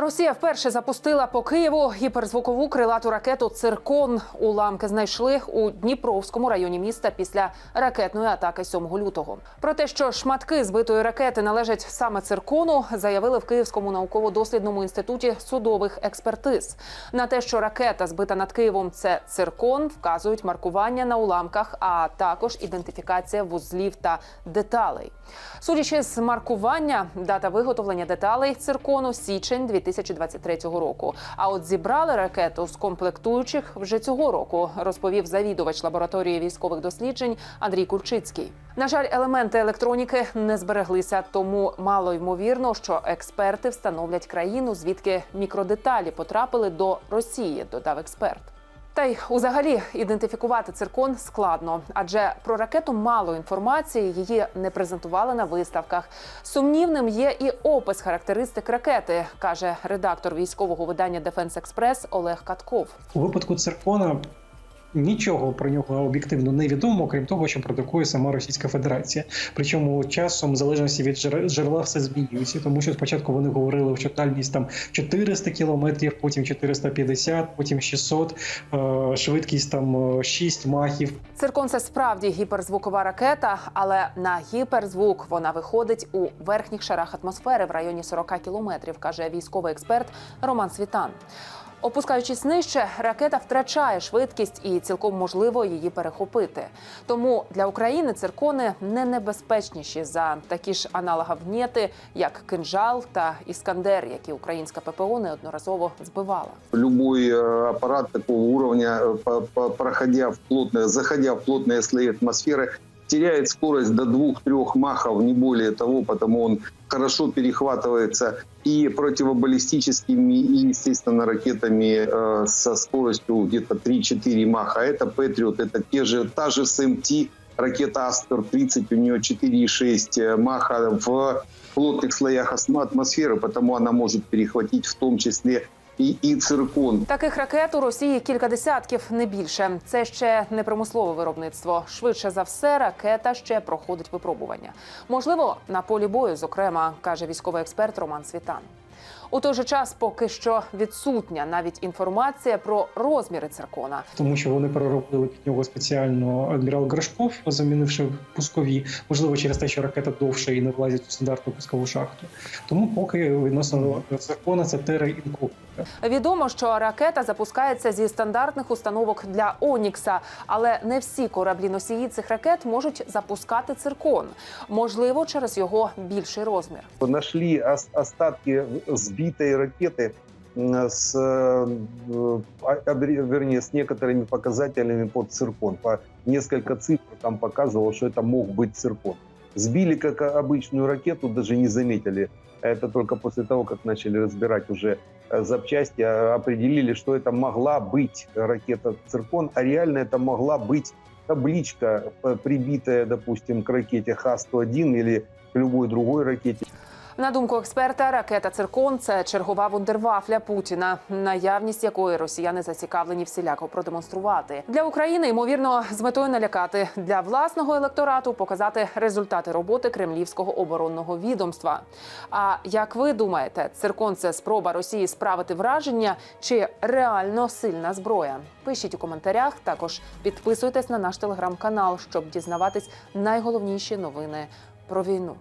Росія вперше запустила по Києву гіперзвукову крилату ракету Циркон. Уламки знайшли у Дніпровському районі міста після ракетної атаки 7 лютого. Про те, що шматки збитої ракети належать саме циркону, заявили в Київському науково-дослідному інституті судових експертиз. На те, що ракета збита над Києвом, це циркон, вказують маркування на уламках, а також ідентифікація вузлів та деталей. Судячи з маркування, дата виготовлення деталей циркону січень 2023 року. А от зібрали ракету з комплектуючих вже цього року, розповів завідувач лабораторії військових досліджень Андрій Кульчицький. На жаль, елементи електроніки не збереглися, тому мало ймовірно, що експерти встановлять країну, звідки мікродеталі потрапили до Росії, додав експерт. Та й узагалі ідентифікувати циркон складно, адже про ракету мало інформації, її не презентували на виставках. Сумнівним є і опис характеристик ракети, каже редактор військового видання Дефенс Експрес Олег Катков. У випадку циркона нічого про нього об'єктивно не відомо, крім того, що продукує сама Російська Федерація. Причому часом, в залежності від джер- джерела, все змінюється, тому що спочатку вони говорили, що дальність там 400 кілометрів, потім 450, потім 600, е, швидкість там е, 6 махів. Циркон це справді гіперзвукова ракета, але на гіперзвук вона виходить у верхніх шарах атмосфери в районі 40 кілометрів, каже військовий експерт Роман Світан. Опускаючись нижче, ракета втрачає швидкість і цілком можливо її перехопити. Тому для України циркони не небезпечніші за такі ж аналоговнєти, як кинжал та іскандер, які українська ППО неодноразово збивала. любой э, аппарат такого уровня, э, по- по- проходя в плотное, заходя в плотные слои атмосферы, теряет скорость до 2-3 махов, не более того, потому он хорошо перехватывается и противобаллистическими, и, естественно, ракетами э, со скоростью где-то 3-4 маха. Это Патриот, это те же, та же СМТ, ракета Астер-30, у нее 4,6 маха в плотных слоях атмосферы, потому она может перехватить в том числе и, і циркон. Таких ракет у Росії кілька десятків, не більше. Це ще не промислове виробництво. Швидше за все, ракета ще проходить випробування. Можливо, на полі бою, зокрема, каже військовий експерт Роман Світан. У той же час поки що відсутня навіть інформація про розміри циркона. тому що вони переробили під нього спеціально адмірал Гришков, замінивши пускові, можливо, через те, що ракета довша і не влазить у стандартну пускову шахту. Тому поки відносно циркона це тера інкогніта. Відомо, що ракета запускається зі стандартних установок для Онікса, але не всі кораблі носії цих ракет можуть запускати циркон. Можливо, через його більший розмір. нашли ос- остатки сбитой ракеты с, э, а- вернее, с некоторыми показателями под циркон. По несколько цифр там показывало, что это мог быть циркон. Сбили как обычную ракету, даже не заметили. Это только после того, как начали разбирать уже э, запчасти, а, определили, что это могла быть ракета циркон, а реально это могла быть табличка, э, прибитая, допустим, к ракете Х-101 или к любой другой ракете. На думку експерта, ракета циркон це чергова вундервафля Путіна, наявність якої росіяни зацікавлені всіляко продемонструвати для України. Ймовірно, з метою налякати для власного електорату показати результати роботи кремлівського оборонного відомства. А як ви думаєте, циркон це спроба Росії справити враження чи реально сильна зброя? Пишіть у коментарях. Також підписуйтесь на наш телеграм-канал, щоб дізнаватись найголовніші новини про війну.